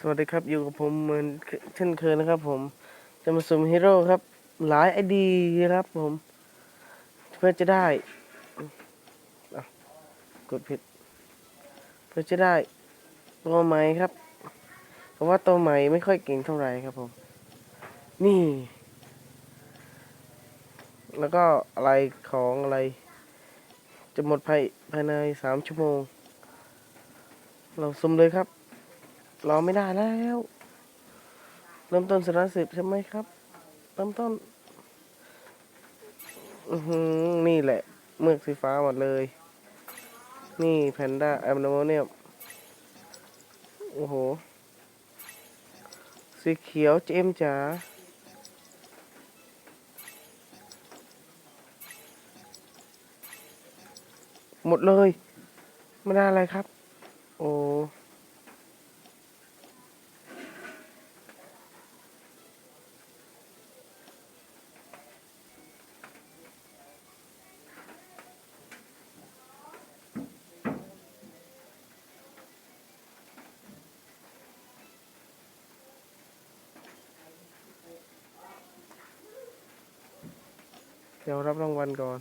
สวัสดีครับอยู่กับผมเหมือนเช่นเคยนะครับ ผมจะมาสุ่มฮีโร่ครับ หลายไอดีครับ ผม เพื่อจะได้กดผิด เพื่อจะได้ตัวใหม่ครับเพราะว่าตัวใหม่ไม่ค่อยเก่งเท่าไหร่ครับ ผม นี่ แล้วก็อะไรของอะไร จะหมดภายภายในสามชั่วโมง เราสุ่มเลยครับ รอไม่ได้แล้ว เริ่มต้นสารสิบใช่ไหมครับ เริ่มต้น อือหือนี่แหละ เมือกสีฟ้าหมดเลย นี่แพนด้าแอมโนเนียมโอ้โห สีเขียวเจมจ๋าหมดเลย ไม่ได้อะไรครับ โอ้ เดี๋ยวรับรางวัลก่อน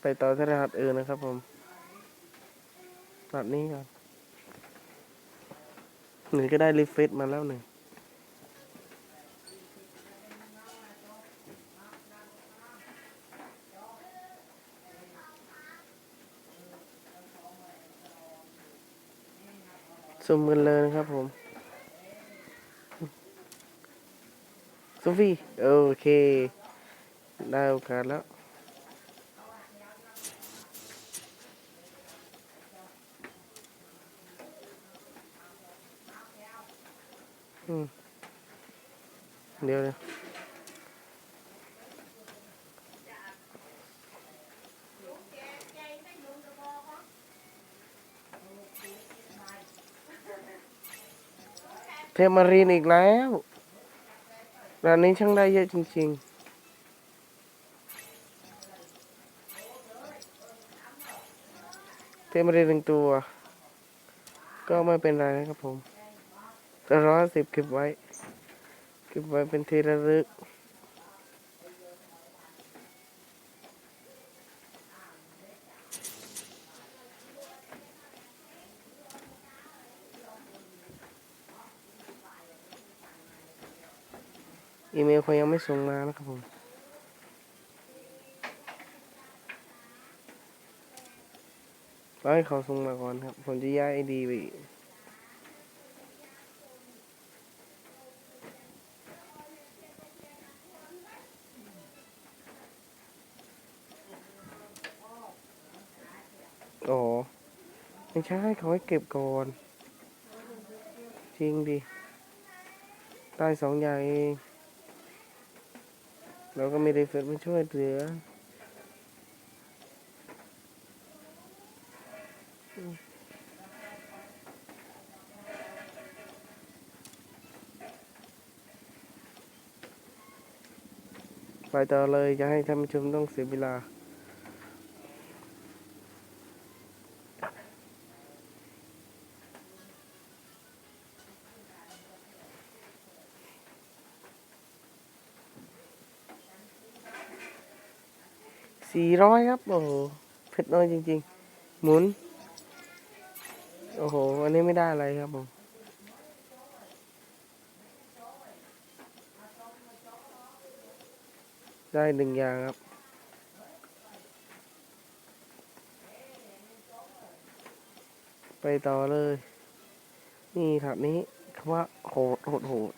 ไปต่อที่รหัสอื่นนะครับผมรหัสนี้ก่อนหนึ่งก็ได้รีเฟซมาแล้วหนึ่งสุ่มกันเลยนะครับผม ซฟี่โอเค ได้โอกาสแล้วอืมเดี๋ยวเดี๋ยวเทมารีนอีกแล้ว ร้านนี้ช่างได้เยอะจริง ๆเทพมารีนหนึ่งตัว ก็ไม่เป็นไรนะครับผมแต่ร้อยสิบเก็บไว้ เก็บไว้เป็นที่ระลึก อีเมลเขายังไม่ส่งมานะครับผมรอให้เขาส่งมาก่อนครับ ผมจะย้ายไอดีไปอ๋อไม่ใช่เขาให้เก็บก่อน จริงดิ ได้สองอย่างเอง เราก็ไมีรีเฟรชมาช่วยเหลือไปต่อเลยจะให้ท่านผู้ชมต้องเสียเวลา สี่ร้อยครับ โอ้โหเพชรน้อยจริง ๆ หมุน โอ้โห อันนี้ไม่ได้อะไรครับผมได้หนึ่งอย่างครับ ไปต่อเลย นี่ครับนี้คำว่าโหดโหดโหด